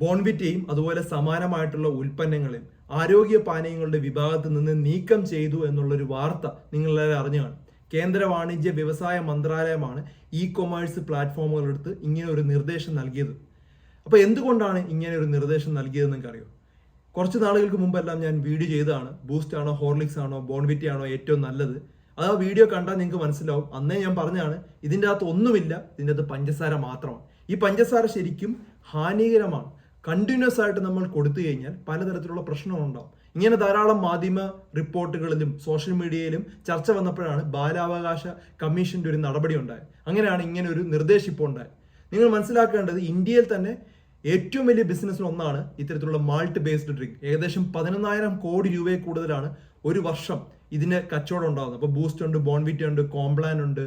ബോൺവിറ്റയും അതുപോലെ സമാനമായിട്ടുള്ള ഉൽപ്പന്നങ്ങളിൽ ആരോഗ്യ പാനീയങ്ങളുടെ വിഭാഗത്തിൽ നിന്ന് നീക്കം ചെയ്തു എന്നുള്ളൊരു വാർത്ത നിങ്ങളെല്ലാവരും അറിഞ്ഞു കാണും കേന്ദ്ര വാണിജ്യ വ്യവസായ മന്ത്രാലയമാണ് ഇ കൊമേഴ്സ് പ്ലാറ്റ്ഫോമുകളെടുത്ത് ഇങ്ങനെ ഒരു നിർദ്ദേശം നൽകിയത്. അപ്പോൾ എന്തുകൊണ്ടാണ് ഇങ്ങനെ ഒരു നിർദ്ദേശം നൽകിയതെന്ന് നിങ്ങൾക്ക് അറിയോ കുറച്ച് നാളുകൾക്ക് മുമ്പെല്ലാം ഞാൻ വീഡിയോ ചെയ്തതാണ്. ബൂസ്റ്റ് ആണോ ഹോർലിക്സ് ആണോ ബോൺവിറ്റി ആണോ ഏറ്റവും നല്ലത്? അത് ആ വീഡിയോ കണ്ടാൽ നിങ്ങൾക്ക് മനസ്സിലാവും. അന്നേ ഞാൻ പറഞ്ഞതാണ് ഇതിന്റെ അകത്ത് ഒന്നുമില്ല ഇതിന്റെ അകത്ത് പഞ്ചസാര മാത്രമാണ്. ഈ പഞ്ചസാര ശരിക്കും ഹാനികരമാണ്. കണ്ടിന്യൂസ് ആയിട്ട് നമ്മൾ കൊടുത്തു കഴിഞ്ഞാൽ പലതരത്തിലുള്ള പ്രശ്നങ്ങളുണ്ടാവും ഇങ്ങനെ ധാരാളം മാധ്യമ റിപ്പോർട്ടുകളിലും സോഷ്യൽ മീഡിയയിലും ചർച്ച വന്നപ്പോഴാണ് ബാലാവകാശ കമ്മീഷന്റെ ഒരു നടപടി ഉണ്ടായത്. അങ്ങനെയാണ് ഇങ്ങനെ ഒരു നിർദ്ദേശം ഇപ്പോൾ ഉണ്ടായത്. നിങ്ങൾ മനസ്സിലാക്കേണ്ടത് ഇന്ത്യയിൽ തന്നെ ഏറ്റവും വലിയ ബിസിനസ്സിൽ ഒന്നാണ് ഇത്തരത്തിലുള്ള മാൾട്ട് ബേസ്ഡ് ഡ്രിങ്ക് ഏകദേശം പതിനൊന്നായിരം കോടി രൂപയിൽ കൂടുതലാണ് ഒരു വർഷം ഇതിന് കച്ചവടം ഉണ്ടാകുന്നത്. അപ്പോൾ ബൂസ്റ്റ് ഉണ്ട് ബോൺവിറ്റ ഉണ്ട് കോംപ്ലാൻ ഉണ്ട്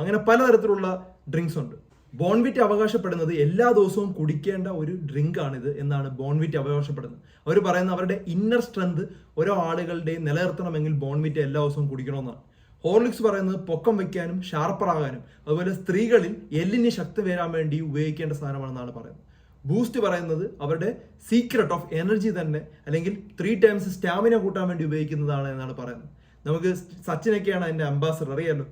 അങ്ങനെ പലതരത്തിലുള്ള ഡ്രിങ്ക്സ് ഉണ്ട്. ബോൺവിറ്റ് അവകാശപ്പെടുന്നത് എല്ലാ ദിവസവും കുടിക്കേണ്ട ഒരു ഡ്രിങ്ക് ആണിത് എന്നാണ് ബോൺവിറ്റ് അവകാശപ്പെടുന്നത്. അവർ പറയുന്ന അവരുടെ ഇന്നർ സ്ട്രെങ്ത് ഓരോ ആളുകളുടെയും നിലനിർത്തണമെങ്കിൽ ബോൺവിറ്റ് എല്ലാ ദിവസവും കുടിക്കണമെന്നാണ്. ഹോർലിക്സ് പറയുന്നത് പൊക്കം വെക്കാനും ഷാർപ്പറാകാനും അതുപോലെ സ്ത്രീകളിൽ എല്ലിന് ശക്തി വരാൻ വേണ്ടി ഉപയോഗിക്കേണ്ട സാധനമാണെന്നാണ് പറയുന്നത്. ബൂസ്റ്റ് പറയുന്നത് അവരുടെ സീക്രട്ട് ഓഫ് എനർജി തന്നെ അല്ലെങ്കിൽ ത്രീ ടൈംസ് സ്റ്റാമിന കൂട്ടാൻ വേണ്ടി ഉപയോഗിക്കുന്നതാണ് എന്നാണ് പറയുന്നത്. നമുക്ക് സച്ചിനൊക്കെയാണ് അതിന്റെ അംബാസഡർ അറിയാലോ?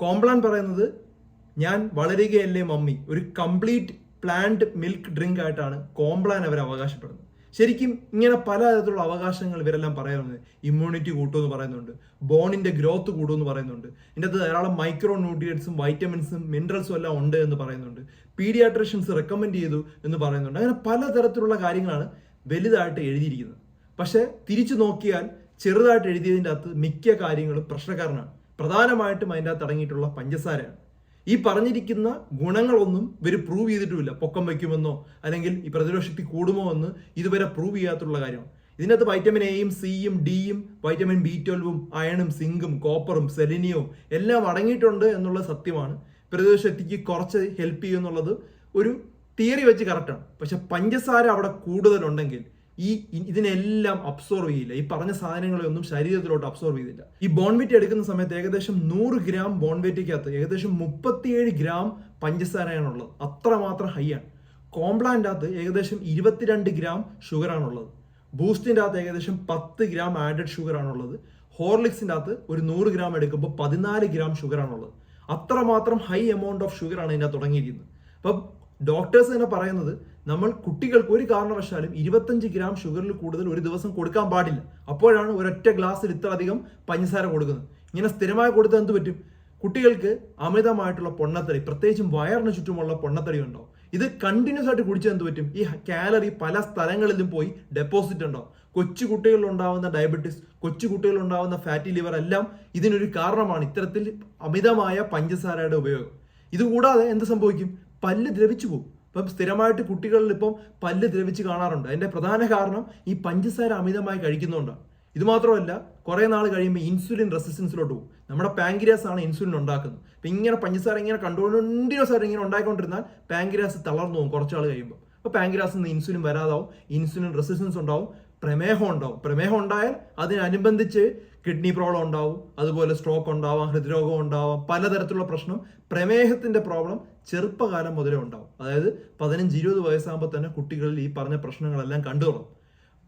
കോംപ്ലാൻ പറയുന്നത് ഞാൻ വളരുകയല്ലേ മമ്മി? ഒരു കംപ്ലീറ്റ് പ്ലാന്റ് മിൽക്ക് ഡ്രിങ്ക് ആയിട്ടാണ് കോംപ്ലാൻ അവർ അവകാശപ്പെടുന്നത്. ശരിക്കും ഇങ്ങനെ പല തരത്തിലുള്ള അവകാശങ്ങൾ ഇവരെല്ലാം പറയുന്നത് ഇമ്മ്യൂണിറ്റി കൂട്ടുമെന്ന് പറയുന്നുണ്ട്. ബോണിന്റെ ഗ്രോത്ത് കൂടുമെന്ന് പറയുന്നുണ്ട്. ഇതിന്റെ അകത്ത് ധാരാളം മൈക്രോ ന്യൂട്രിയൻസും വൈറ്റമിൻസും മിനറൽസും എല്ലാം ഉണ്ട് എന്ന് പറയുന്നുണ്ട്. പീഡിയാട്രിഷ്യൻസ് റെക്കമെൻഡ് ചെയ്തു എന്ന് പറയുന്നുണ്ട്. അങ്ങനെ പലതരത്തിലുള്ള കാര്യങ്ങളാണ് വലുതായിട്ട് എഴുതിയിരിക്കുന്നത്. പക്ഷേ തിരിച്ചു നോക്കിയാൽ ചെറുതായിട്ട് എഴുതിയതിന്റെ അകത്ത് മിക്ക കാര്യങ്ങളും പ്രശ്നക്കാരനാണ്. പ്രധാനമായിട്ടും അതിന്റെ അകത്ത് അടങ്ങിയിട്ടുള്ള പഞ്ചസാരയാണ്. ഈ പറഞ്ഞിരിക്കുന്ന ഗുണങ്ങളൊന്നും ഇവർ പ്രൂവ് ചെയ്തിട്ടുമില്ല. പൊക്കം വയ്ക്കുമെന്നോ അല്ലെങ്കിൽ ഈ പ്രതിരോധശക്തി കൂടുമോ എന്ന് ഇതുവരെ പ്രൂവ് ചെയ്യാത്തുള്ള കാര്യമാണ് ഇതിനകത്ത് വൈറ്റമിൻ എയും സിയും ഡിയും വൈറ്റമിൻ ബി ട്വൽവും അയണും സിങ്കും കോപ്പറും സെലിനിയവും എല്ലാം അടങ്ങിയിട്ടുണ്ട് എന്നുള്ള സത്യമാണ്. പ്രതിരോധശക്തിക്ക് കുറച്ച് ഹെൽപ്പ് ചെയ്യുമെന്നുള്ളത് ഒരു തിയറി വെച്ച് കറക്റ്റാണ് പക്ഷെ പഞ്ചസാര അവിടെ കൂടുതലുണ്ടെങ്കിൽ ഈ ഇതിനെല്ലാം അബ്സോർവ് ചെയ്യില്ല. ഈ പറഞ്ഞ സാധനങ്ങളൊന്നും ശരീരത്തിലോട്ട് അബ്സോർവ് ചെയ്തില്ല. ഈ ബോൺവെറ്റ് എടുക്കുന്ന സമയത്ത് ഏകദേശം നൂറ് ഗ്രാം ബോൺവെറ്റിക്കകത്ത് ഏകദേശം മുപ്പത്തിയേഴ് ഗ്രാം പഞ്ചസാരയാണുള്ളത്. അത്രമാത്രം ഹൈ ആണ്. കോംപ്ലാന്റെ അകത്ത് ഏകദേശം ഇരുപത്തിരണ്ട് ഗ്രാം ഷുഗറാണുള്ളത് ബൂസ്റ്റിന്റെ അകത്ത് ഏകദേശം പത്ത് ഗ്രാം ആഡഡ് ഷുഗർ ആണുള്ളത്. ഹോർലിക്സിന്റെ അകത്ത് ഒരു നൂറ് ഗ്രാം എടുക്കുമ്പോൾ പതിനാല് ഗ്രാം ഷുഗർ ആണുള്ളത്. അത്രമാത്രം ഹൈ എമൗണ്ട് ഓഫ് ഷുഗറാണ് ഇതിനകത്ത് തുടങ്ങിയിരിക്കുന്നത്. അപ്പം ഡോക്ടേഴ്സ് തന്നെ പറയുന്നത് നമ്മൾ കുട്ടികൾക്ക് ഒരു കാരണവശാലും ഇരുപത്തഞ്ച് ഗ്രാം ഷുഗറിൽ കൂടുതൽ ഒരു ദിവസം കൊടുക്കാൻ പാടില്ല. അപ്പോഴാണ് ഒരൊറ്റ ഗ്ലാസ്സിൽ ഇത്ര അധികം പഞ്ചസാര കൊടുക്കുന്നത്. ഇങ്ങനെ സ്ഥിരമായി കൊടുത്താൽ എന്ത് പറ്റും? കുട്ടികൾക്ക് അമിതമായിട്ടുള്ള പൊണ്ണത്തടി പ്രത്യേകിച്ചും വയറിന് ചുറ്റുമുള്ള പൊണ്ണത്തടി ഉണ്ടാവും ഇത് കണ്ടിന്യൂസ് ആയിട്ട് കുടിച്ചാൽ എന്ത് പറ്റും? ഈ കാലറി പല സ്ഥലങ്ങളിലും പോയി ഡെപ്പോസിറ്റ് ഉണ്ടാവും കൊച്ചു കുട്ടികളിൽ ഉണ്ടാവുന്ന ഡയബറ്റിസ് കൊച്ചു കുട്ടികളിൽ ഉണ്ടാവുന്ന ഫാറ്റി ലിവർ എല്ലാം ഇതിനൊരു കാരണമാണ്. ഇത്തരത്തിൽ അമിതമായ പഞ്ചസാരയുടെ ഉപയോഗം. ഇതുകൂടാതെ എന്ത് സംഭവിക്കും? പല്ല് ദ്രവിച്ചു പോകും. ഇപ്പം സ്ഥിരമായിട്ട് കുട്ടികളിൽ ഇപ്പം പല്ല് ദ്രവിച്ച് കാണാറുണ്ട്. അതിന്റെ പ്രധാന കാരണം ഈ പഞ്ചസാര അമിതമായി കഴിക്കുന്നതുകൊണ്ടാണ് ഇത് മാത്രമല്ല കുറേ നാൾ കഴിയുമ്പോൾ ഇൻസുലിൻ റെസിസ്റ്റൻസിലോട്ട് പോകും. നമ്മുടെ പാങ്കിരാസ് ആണ് ഇൻസുലിൻ ഉണ്ടാക്കുന്നത്. അപ്പം ഇങ്ങനെ പഞ്ചസാര ഇങ്ങനെ കണ്ടുകൊണ്ടിന്യൂസ് ആയിട്ട് ഇങ്ങനെ ഉണ്ടായിക്കൊണ്ടിരുന്നാൽ പാങ്കിരാസ് തളർന്നു പോകും കുറച്ച് നാൾ കഴിയുമ്പോൾ. അപ്പോൾ പാങ്കിരാസിൽ നിന്ന് ഇൻസുലിൻ വരാതാവും. ഇൻസുലിൻ റെസിസ്റ്റൻസ് ഉണ്ടാവും. പ്രമേഹം ഉണ്ടാവും പ്രമേഹം ഉണ്ടായാൽ അതിനനുബന്ധിച്ച് കിഡ്നി പ്രോബ്ലം ഉണ്ടാവും. അതുപോലെ സ്ട്രോക്ക് ഉണ്ടാവാം ഹൃദ്രോഗം ഉണ്ടാവാം പലതരത്തിലുള്ള പ്രശ്നം. പ്രമേഹത്തിന്റെ പ്രോബ്ലം ചെറുപ്പകാലം മുതലേ ഉണ്ടാവും. അതായത് പതിനഞ്ച് ഇരുപത് വയസ്സാകുമ്പോൾ തന്നെ കുട്ടികളിൽ ഈ പറഞ്ഞ പ്രശ്നങ്ങളെല്ലാം കണ്ടു തുടങ്ങും.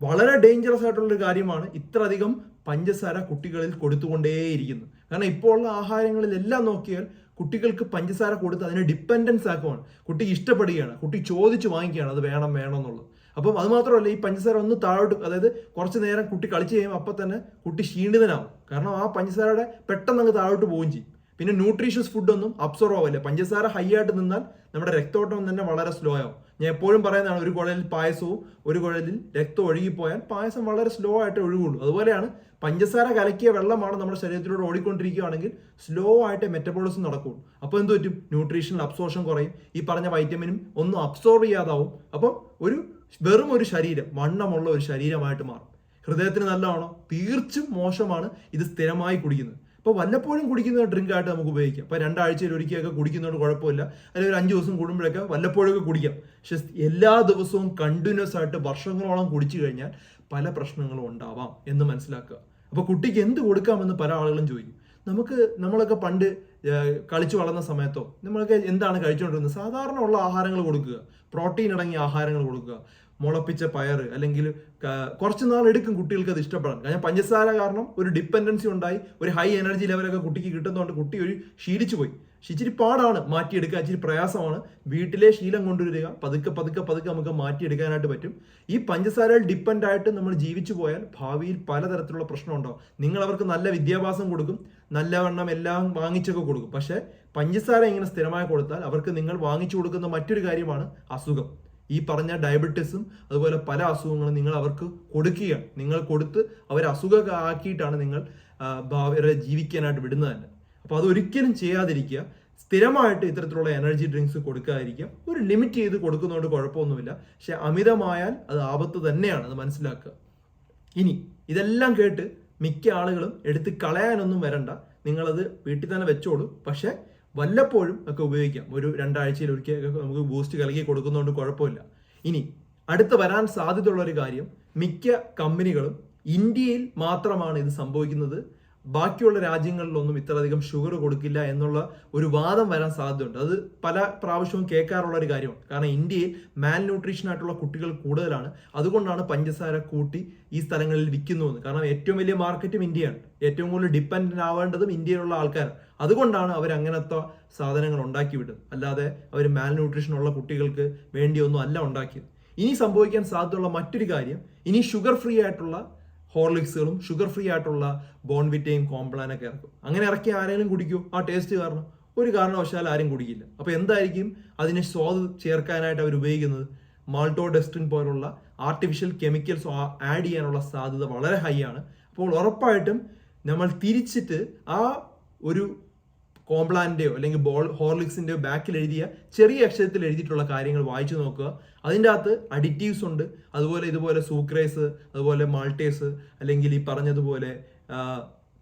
വളരെ ഡേഞ്ചറസ് ആയിട്ടുള്ള ഒരു കാര്യമാണ് ഇത്രയധികം പഞ്ചസാര കുട്ടികളിൽ കൊടുത്തുകൊണ്ടേയിരിക്കുന്നു. കാരണം ഇപ്പോൾ ഉള്ള ആഹാരങ്ങളിലെല്ലാം നോക്കിയാൽ കുട്ടികൾക്ക് പഞ്ചസാര കൊടുത്ത് അതിനെ ഡിപ്പെൻഡൻസ് ആക്കുവാണ്. കുട്ടി ഇഷ്ടപ്പെടുകയാണ്. കുട്ടി ചോദിച്ചു വാങ്ങിക്കുകയാണ് അത് വേണം വേണം എന്നുള്ളത്. അപ്പം അത് മാത്രമല്ല ഈ പഞ്ചസാര ഒന്ന് താഴോട്ട് അതായത് കുറച്ച് നേരം കുട്ടി കളിച്ച് കഴിയുമ്പോൾ അപ്പം തന്നെ കുട്ടി ക്ഷീണിതനാവും. കാരണം ആ പഞ്ചസാരയുടെ പെട്ടെന്ന് അങ്ങ് താഴോട്ട് പോവുകയും ചെയ്യും. പിന്നെ ന്യൂട്രീഷ്യസ് ഫുഡൊന്നും അബ്സോർവ് ആവില്ല. പഞ്ചസാര ഹൈ ആയിട്ട് നിന്നാൽ നമ്മുടെ രക്തോട്ടം തന്നെ വളരെ സ്ലോ ആവും. ഞാൻ എപ്പോഴും പറയുന്നതാണ് ഒരു കുഴലിൽ പായസവും ഒരു കുഴലിൽ രക്തം ഒഴുകിപ്പോയാൽ പായസം വളരെ സ്ലോ ആയിട്ട് ഒഴുകുള്ളൂ. അതുപോലെയാണ് പഞ്ചസാര കലക്കിയ വെള്ളമാണ് നമ്മുടെ ശരീരത്തിലൂടെ ഓടിക്കൊണ്ടിരിക്കുകയാണെങ്കിൽ സ്ലോ ആയിട്ട് മെറ്റബോളിസം നടക്കും. അപ്പോൾ എന്ത് പറ്റും? ന്യൂട്രീഷണൽ അബ്സോർഷൻ കുറയും. ഈ പറഞ്ഞ വൈറ്റമിനും ഒന്നും അബ്സോർവ് ചെയ്യാതാവും. അപ്പം ഒരു വെറും ഒരു ശരീരം വണ്ണമുള്ള ഒരു ശരീരമായിട്ട് മാറും. ഹൃദയത്തിന് നല്ലതാണോ? തീർച്ചും മോശമാണ് ഇത് സ്ഥിരമായി കുടിക്കുന്നത്. ഇപ്പോൾ വല്ലപ്പോഴും കുടിക്കുന്ന ഡ്രിങ്ക് ആയിട്ട് നമുക്ക് ഉപയോഗിക്കാം. ഇപ്പോൾ രണ്ടാഴ്ചയിൽ ഒരിക്കലൊക്കെ കുടിക്കുന്നതുകൊണ്ട് കുഴപ്പമില്ല. അല്ലെങ്കിൽ ഒരു അഞ്ച് ദിവസം കൂടുമ്പോഴൊക്കെ വല്ലപ്പോഴൊക്കെ കുടിക്കാം. പക്ഷെ എല്ലാ ദിവസവും കണ്ടിന്യൂസ് ആയിട്ട് വർഷങ്ങളോളം കുടിച്ചു കഴിഞ്ഞാൽ പല പ്രശ്നങ്ങളും ഉണ്ടാവാം എന്ന് മനസ്സിലാക്കുക. അപ്പോൾ കുട്ടിക്ക് എന്ത് കൊടുക്കാമെന്ന് പല ആളുകളും ചോദിക്കും. നമുക്ക് നമ്മളൊക്കെ പണ്ട് കളിച്ചു വളർന്ന സമയത്തോ നമ്മളൊക്കെ എന്താണ് കഴിച്ചുകൊണ്ടിരുന്നത്? സാധാരണ ഉള്ള ആഹാരങ്ങൾ കൊടുക്കുക. പ്രോട്ടീൻ അടങ്ങിയ ആഹാരങ്ങൾ കൊടുക്കുക. മുളപ്പിച്ച പയർ അല്ലെങ്കിൽ കുറച്ച് നാൾ എടുക്കും കുട്ടികൾക്ക് അത് ഇഷ്ടപ്പെടാൻ. കാരണം പഞ്ചസാര കാരണം ഒരു ഡിപ്പെൻഡൻസി ഉണ്ടായി ഒരു ഹൈ എനർജി ലെവലൊക്കെ കുട്ടിക്ക് കിട്ടുന്നതുകൊണ്ട് കുട്ടി ഒരു ശീലിച്ചു പോയി. ഇച്ചിരി പാടാണ് മാറ്റിയെടുക്കുക ഇച്ചിരി പ്രയാസമാണ്. വീട്ടിലെ ശീലം കൊണ്ടുവരിക പതുക്കെ പതുക്കെ പതുക്കെ നമുക്ക് മാറ്റിയെടുക്കാനായിട്ട് പറ്റും. ഈ പഞ്ചസാരയിൽ ഡിപ്പെൻഡ് ആയിട്ട് നമ്മൾ ജീവിച്ചു പോയാൽ ഭാവിയിൽ പലതരത്തിലുള്ള പ്രശ്നം ഉണ്ടാവും. നിങ്ങൾ അവർക്ക് നല്ല വിദ്യാഭ്യാസം കൊടുക്കും നല്ലവണ്ണം എല്ലാം വാങ്ങിച്ചൊക്കെ കൊടുക്കും. പക്ഷേ പഞ്ചസാര ഇങ്ങനെ സ്ഥിരമായി കൊടുത്താൽ അവർക്ക് നിങ്ങൾ വാങ്ങിച്ചു കൊടുക്കുന്ന മറ്റൊരു കാര്യമാണ് അസുഖം. ഈ പറഞ്ഞ ഡയബറ്റീസും അതുപോലെ പല അസുഖങ്ങളും നിങ്ങൾ അവർക്ക് കൊടുക്കുകയാണ് നിങ്ങൾ കൊടുത്ത് അവർ അസുഖമാക്കിയിട്ടാണ് നിങ്ങൾ അവരെ ജീവിക്കാനായിട്ട് വിടുന്നത് തന്നെ. അപ്പോൾ അതൊരിക്കലും ചെയ്യാതിരിക്കുക. സ്ഥിരമായിട്ട് ഇത്തരത്തിലുള്ള എനർജി ഡ്രിങ്ക്സ് കൊടുക്കാതിരിക്കുക. ഒരു ലിമിറ്റ് ചെയ്ത് കൊടുക്കുന്നതുകൊണ്ട് കുഴപ്പമൊന്നുമില്ല. പക്ഷെ അമിതമായാൽ അത് ആപത്ത് തന്നെയാണ്. അത് മനസ്സിലാക്കുക. ഇനി ഇതെല്ലാം കേട്ട് മിക്ക ആളുകളും എടുത്ത് കളയാനൊന്നും വരണ്ട. നിങ്ങളത് വീട്ടിൽ തന്നെ വെച്ചോളൂ. പക്ഷെ വല്ലപ്പോഴും ഒക്കെ ഉപയോഗിക്കാം. ഒരു രണ്ടാഴ്ചയിൽ ഒരിക്കൽ നമുക്ക് ബൂസ്റ്റ് കലക്കി കൊടുക്കുന്നതുകൊണ്ട് കുഴപ്പമില്ല. ഇനി അടുത്ത് വരാൻ സാധ്യതയുള്ള ഒരു കാര്യം മിക്ക കമ്പനികളും ഇന്ത്യയിൽ മാത്രമാണ് ഇത് സംഭവിക്കുന്നത്. ബാക്കിയുള്ള രാജ്യങ്ങളിലൊന്നും ഇത്രയധികം ഷുഗർ കൊടുക്കില്ല എന്നുള്ള ഒരു വാദം വരാൻ സാധ്യതയുണ്ട്. അത് പല പ്രാവശ്യവും കേൾക്കാറുള്ള ഒരു കാര്യമാണ്. കാരണം ഇന്ത്യയിൽ മാൽ ന്യൂട്രീഷൻ ആയിട്ടുള്ള കുട്ടികൾ കൂടുതലാണ്. അതുകൊണ്ടാണ് പഞ്ചസാര കൂട്ടി ഈ സ്ഥലങ്ങളിൽ വിൽക്കുന്നതെന്ന്. കാരണം ഏറ്റവും വലിയ മാർക്കറ്റും ഇന്ത്യയാണ്. ഏറ്റവും കൂടുതൽ ഡിപ്പെൻഡന്റ് ആവേണ്ടതും ഇന്ത്യയിലുള്ള ആൾക്കാരാണ്. അതുകൊണ്ടാണ് അവർ അങ്ങനത്തെ സാധനങ്ങൾ ഉണ്ടാക്കി വിടുന്നത് അല്ലാതെ അവർ മാൽ ന്യൂട്രീഷൻ ഉള്ള കുട്ടികൾക്ക് വേണ്ടിയൊന്നും അല്ല ഉണ്ടാക്കിയത്. ഇനി സംഭവിക്കാൻ സാധ്യതയുള്ള മറ്റൊരു കാര്യം ഇനി ഷുഗർ ഫ്രീ ആയിട്ടുള്ള ഹോർലിക്സുകളും ഷുഗർ ഫ്രീ ആയിട്ടുള്ള ബോൺവിറ്റയും കോംപ്ലാനൊക്കെ ഇറക്കും. അങ്ങനെ ഇറക്കി ആരെങ്കിലും കുടിക്കൂ? ആ ടേസ്റ്റ് കാരണം. ഒരു കാരണവശാൽ ആരും കുടിക്കില്ല. അപ്പോൾ എന്തായിരിക്കും അതിന് സ്വാദ് ചേർക്കാനായിട്ട് അവർ ഉപയോഗിക്കുന്നത്? മാൾട്ടോ ഡെസ്റ്റിൻ പോലുള്ള ആർട്ടിഫിഷ്യൽ കെമിക്കൽസ് ആഡ് ചെയ്യാനുള്ള സാധ്യത വളരെ ഹൈ ആണ്. അപ്പോൾ ഉറപ്പായിട്ടും നമ്മൾ തിരിച്ചിട്ട് ആ ഒരു കോംപ്ലാന്റെയോ അല്ലെങ്കിൽ ബോൾ ഹോർലിക്സിന്റെയോ ബാക്കിൽ എഴുതിയ ചെറിയ അക്ഷരത്തിൽ എഴുതിയിട്ടുള്ള കാര്യങ്ങൾ വായിച്ചു നോക്കുക. അതിന്റെ അകത്ത് അഡിറ്റീവ്സ് ഉണ്ട്. അതുപോലെ ഇതുപോലെ സൂക്രേസ് അതുപോലെ മാൾട്ടേസ് അല്ലെങ്കിൽ ഈ പറഞ്ഞതുപോലെ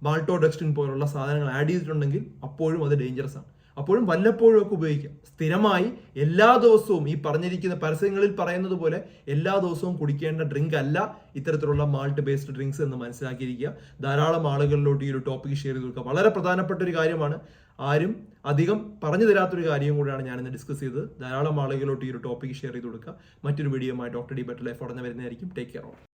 മാൾട്ടോ ഡെക്സ്റ്റിൻ പോലുള്ള സാധനങ്ങൾ ആഡ് ചെയ്തിട്ടുണ്ടെങ്കിൽ അപ്പോഴും അത് ഡേഞ്ചറസ് ആണ്. അപ്പോഴും വല്ലപ്പോഴും ഒക്കെ ഉപയോഗിക്കാം. സ്ഥിരമായി എല്ലാ ദിവസവും ഈ പറഞ്ഞിരിക്കുന്ന പരസ്യങ്ങളിൽ പറയുന്നത് പോലെ എല്ലാ ദിവസവും കുടിക്കേണ്ട ഡ്രിങ്ക് അല്ല ഇത്തരത്തിലുള്ള മാൾട്ട് ബേസ്ഡ് ഡ്രിങ്ക്സ് എന്ന് മനസ്സിലാക്കിയിരിക്കുക. ധാരാളം ആളുകളിലോട്ട് ഈ ഒരു ടോപ്പിക് ഷെയർ ചെയ്ത് കൊടുക്കുക. വളരെ പ്രധാനപ്പെട്ട ഒരു കാര്യമാണ്. ആരും അധികം പറഞ്ഞു തരാത്തൊരു കാര്യം കൂടിയാണ് ഞാനിന്ന് ഡിസ്കസ് ചെയ്തത്. ധാരാളം ആളുകളിലോട്ട് ഈ ഒരു ടോപ്പിക് ഷെയർ ചെയ്ത് കൊടുക്കുക. മറ്റൊരു video doctor D better life ഉടനെ വരുന്നതായിരിക്കും. Take care of